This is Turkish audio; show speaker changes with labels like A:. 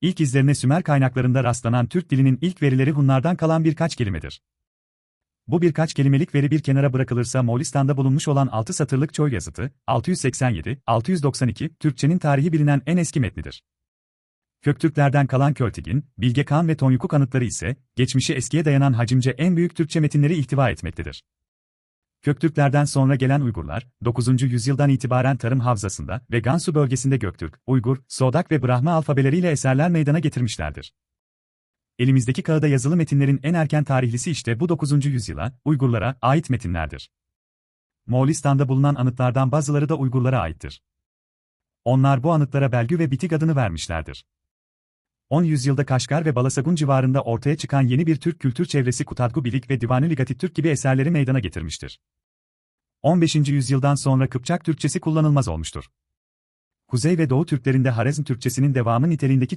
A: İlk izlerine Sümer kaynaklarında rastlanan Türk dilinin ilk verileri Hunlardan kalan birkaç kelimedir. Bu birkaç kelimelik veri bir kenara bırakılırsa Moğolistan'da bulunmuş olan 6 satırlık Çoy yazıtı, 687-692, Türkçenin tarihi bilinen en eski metnidir. Köktürklerden kalan Költigin, Bilge Kağan ve Tonyukuk anıtları ise, geçmişi eskiye dayanan hacimce en büyük Türkçe metinleri ihtiva etmektedir. Köktürklerden sonra gelen Uygurlar, 9. yüzyıldan itibaren tarım havzasında ve Gansu bölgesinde Göktürk, Uygur, Sodak ve Brahma alfabeleriyle eserler meydana getirmişlerdir. Elimizdeki kağıda yazılı metinlerin en erken tarihlisi işte bu 9. yüzyıla, Uygurlara ait metinlerdir. Moğolistan'da bulunan anıtlardan bazıları da Uygurlara aittir. Onlar bu anıtlara Belgü ve Bitik adını vermişlerdir. 10 yüzyılda Kaşgar ve Balasagun civarında ortaya çıkan yeni bir Türk kültür çevresi Kutadgu Bilik ve Divanı Ligati Türk gibi eserleri meydana getirmiştir. 15. yüzyıldan sonra Kıpçak Türkçesi kullanılmaz olmuştur. Kuzey ve Doğu Türklerinde Harezm Türkçesinin devamı niteliğindeki